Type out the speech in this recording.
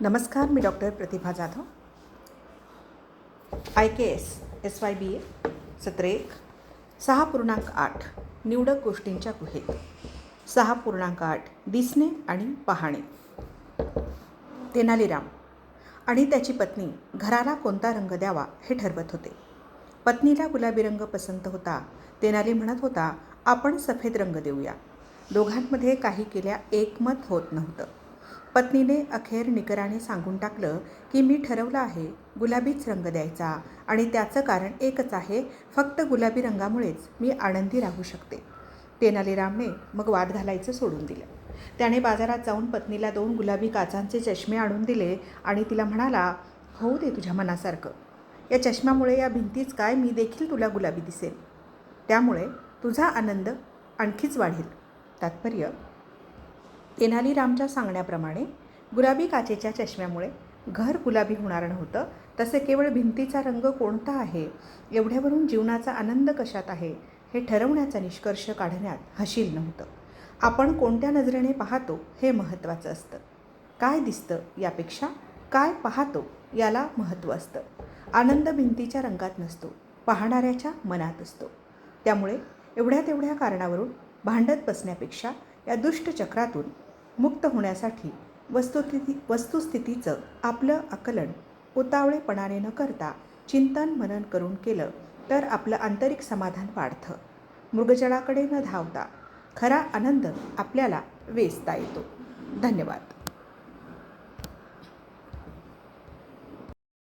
नमस्कार मी doctor Pratibha Jadhav. I K S S Y B A सत्र एक सहा पूर्णांक आठ निवडक गोष्टींच्या गुहेत. सहा पूर्णांक आठ दिसणे आणि पाहणे. तेनालीराम आणि त्याची पत्नी घराला कोणता रंग द्यावा हे ठरवत होते. पत्नीला गुलाबी रंग पसंत होता. तेनाली म्हणत होता आपण सफेद रंग देऊया. दोघांमध्ये काही केल्या एकमत होत नव्हतं. पत्नीने अखेर निकराने सांगून टाकलं की मी ठरवलं आहे गुलाबीच रंग द्यायचा आणि त्याचं कारण एकच आहे फक्त गुलाबी रंगामुळेच मी आनंदी राहू शकते. तेनालीरामने मग वाद घालायचं सोडून दिलं. त्याने बाजारात जाऊन पत्नीला दोन गुलाबी काचांचे चष्मे आणून दिले आणि तिला म्हणाला होऊ दे तुझ्या मनासारखं. या चष्म्यामुळे या भिंतीच काय मी देखील तुला गुलाबी दिसेल त्यामुळे तुझा आनंद आणखीच वाढेल. तात्पर्य तेनालीरामच्या सांगण्याप्रमाणे गुलाबी काचेच्या चष्म्यामुळे घर गुलाबी होणार नव्हतं. तसे केवळ भिंतीचा रंग कोणता आहे एवढ्यावरून जीवनाचा आनंद कशात आहे हे ठरवण्याचा निष्कर्ष काढण्यात हशील नव्हतं. आपण कोणत्या नजरेने पाहतो हे महत्त्वाचं असतं. काय दिसतं यापेक्षा काय पाहतो याला महत्त्व असतं. आनंद भिंतीच्या रंगात नसतो पाहणाऱ्याच्या मनात असतो. त्यामुळे एवढ्या तेवढ्या कारणावरून भांडत बसण्यापेक्षा या दुष्ट चक्रातून मुक्त होण्यासाठी वस्तुस्थिती वस्तुस्थितीचं आपलं आकलन उतावळेपणाने न करता चिंतन मनन करून केलं तर आपलं आंतरिक समाधान वाढतं. मृगजळाकडे न धावता खरा आनंद आपल्याला वेचता येतो. धन्यवाद.